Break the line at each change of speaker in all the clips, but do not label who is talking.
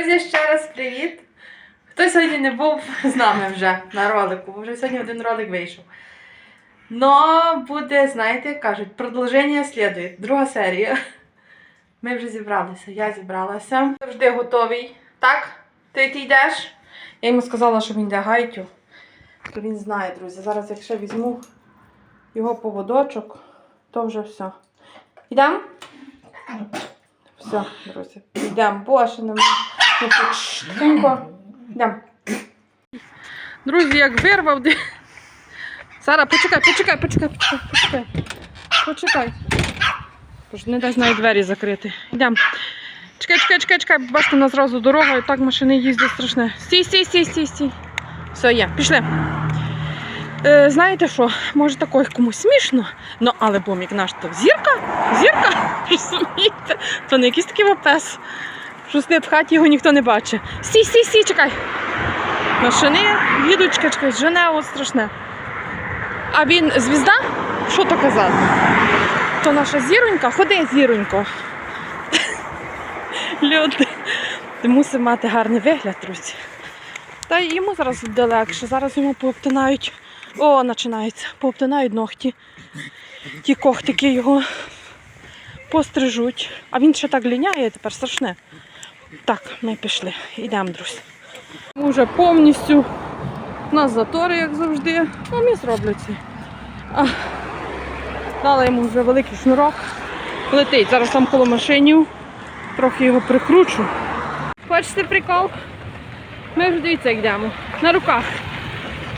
Друзі, ще раз привіт! Хто сьогодні не був з нами вже на ролику, бо вже сьогодні один ролик вийшов. Но буде, знаєте, кажуть, продовження слідує. Друга серія. Ми вже зібралися, я зібралася. Завжди готовий. Так? Ти, ти йдеш? Я йому сказала, що він йде гайтю. То він знає, друзі. Зараз, якщо візьму його поводочок, то вже все. Йдемо? Все, друзі, йдемо. Боже, не Тихенько. Йдемо. Друзі, як вирвав. Сара, почекай, почекай, почекай, почекай, почекай. Почекай. Не дай знаю двері закрити. Йдемо. Чекай, чекай, чекай, чекай. Бачите, у нас зразу дорога, і так машини їздять страшне. Стій, стій, стій, стій, стій. Все, є, пішли. Е, знаєте що, може такої комусь смішно, ну але бомік наш то зірка, зірка, розумієте? То не якийсь такий вопес. Що слід в хаті його ніхто не бачить. Стій, чекай. Машини їдуть, чекай, жене от страшне. А він звізда? Що то казати? То наша зіронька, ходи, зіронько. Люди. Ти мусив мати гарний вигляд, друзі. Та йому зараз буде легше. Зараз йому пообтинають. О, починається. Пообтинають ногті. Ті когтики його пострижуть. А він ще так ліняє тепер страшне. Так, ми пішли. Йдемо, друзі. Ми вже повністю у нас затори, як завжди. Ну, це. А, Дала йому вже великий шнурок. Летить. Зараз там коло машинів. Трохи його прикручу. Бачите прикол? Ми вже дивіться, йдемо. На руках.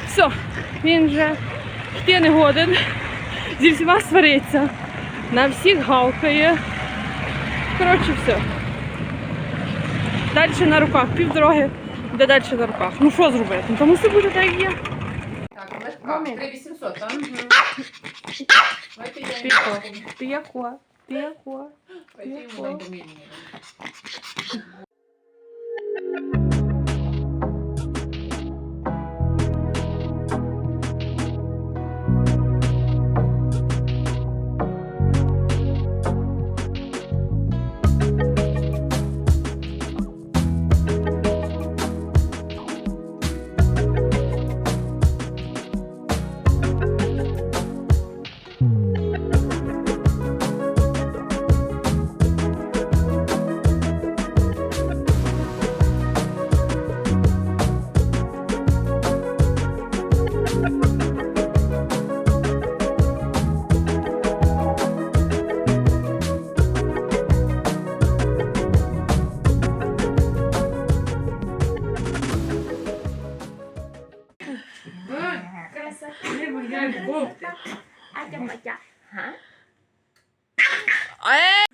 Все, він вже йти не годен. Зі всіма свариться. На всіх гавкає. Коротше, все. Далі на руках, півдороги, де далі на руках. Ну що зробити? Ну, Тому все буде так, як є.
Так,
лежка
3800, так? Давайте я
Тихо. Тихо. Тихо.
Давайте йому найду мінімум.
Е!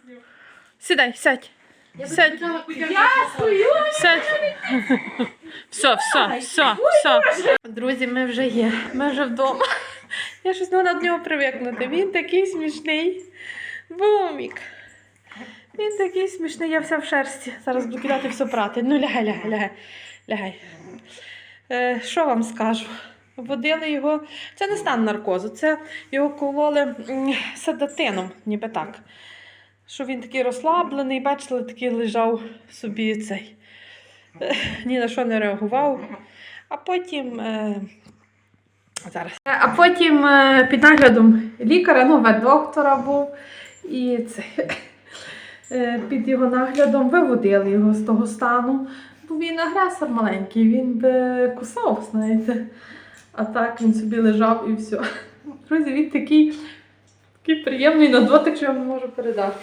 Сідай, сядь. Сядь. Сядь. Все, все, все, все. Друзі, ми вже є. Ми вже вдома. Я щось не до нього привикнути. Він такий смішний. Бумік. Він такий смішний, я вся в шерсті. Зараз буду кидати все прати. Ну, лягай, лягай, лягай. лягай. Е, що вам скажу? Водили його. Це не стан наркозу, це його кололи седатином, ніби так. Що він такий розслаблений, бачили, такий лежав собі цей. Ні на що не реагував. А потім. Е, зараз. А потім е, під наглядом лікаря, ну, ветдоктора був. І це, е, під його наглядом виводили його з того стану. Бо він агресор маленький, він би кусав, знаєте. А так він собі лежав і все. Друзі, він такий, такий приємний на дотик, що я вам не можу передати.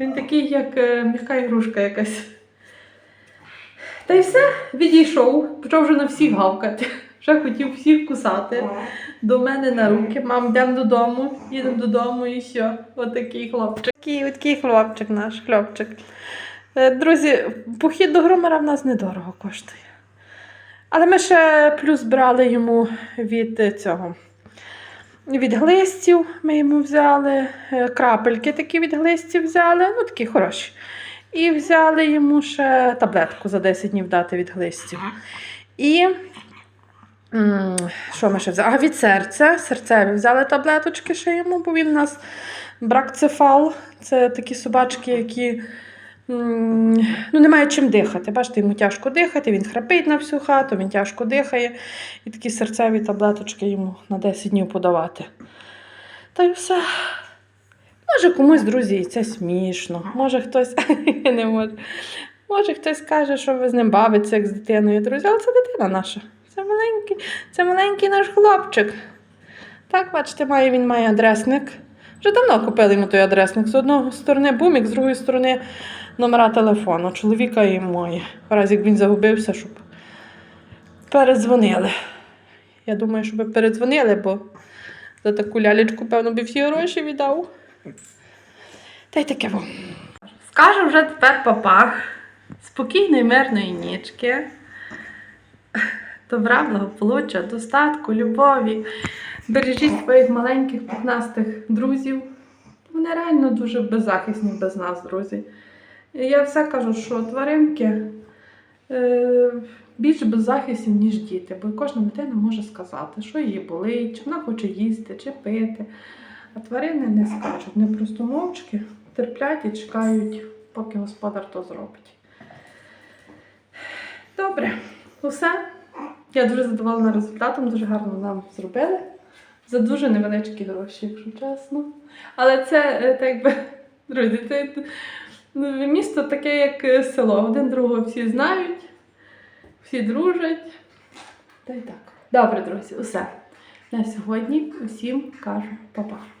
Він такий, як е, м'яка ігрушка якась. Та й все, відійшов, почав вже на всіх гавкати. Вже хотів всіх кусати. До мене на руки. Мам, йдемо додому, їдемо додому і все. Отакий хлопчик. Такий, отакий хлопчик наш, хлопчик. Е, Друзі, похід до громера в нас недорого коштує. Але ми ще плюс брали йому від цього. Від глистів ми йому взяли, е, крапельки такі від глистів взяли, ну такі хороші. І взяли йому ще таблетку за 10 днів дати від глистів. І що ми ще взяли? А від серця. Серцеві взяли таблеточки ще йому, бо він у нас бракцефал. Це такі собачки, які ну, немає чим дихати. Бачите, йому тяжко дихати, він храпить на всю хату, він тяжко дихає. І такі серцеві таблеточки йому на 10 днів подавати. Та й все. Може, комусь, друзі, і це смішно. Може хтось не можу. Може, хтось каже, що ви з ним бавиться, як з дитиною, друзі, але це дитина наша. Це маленький, це маленький наш хлопчик. Так, бачите, має, він має адресник. Вже давно купили йому той адресник. З одної сторони бумік, з другої сторони номера телефону. Чоловіка і мої. Раз як він загубився, щоб передзвонили. Я думаю, щоб передзвонили, бо за таку лялечку, певно, би всі гроші віддав. Та й таке во. Скажу вже тепер папа. Спокійної, мирної нічки. Добра, благополуччя, достатку, любові. Бережіть своїх маленьких пухнастих друзів. Вони реально дуже беззахисні без нас, друзі. Я все кажу, що тваринки е, більш беззахисні, ніж діти, бо кожна дитина може сказати, що їй болить, чи вона хоче їсти, чи пити. А тварини не скажуть, вони просто мовчки терплять і чекають, поки господар то зробить. Добре, усе. Я дуже задоволена результатом, дуже гарно нам зробили. За дуже невеличкі гроші, якщо чесно. Але це е, так би, друзі, це ну, місто таке, як е, село. Один другого всі знають, всі дружать. Та й так. Добре, друзі, усе. На сьогодні усім кажу па-па.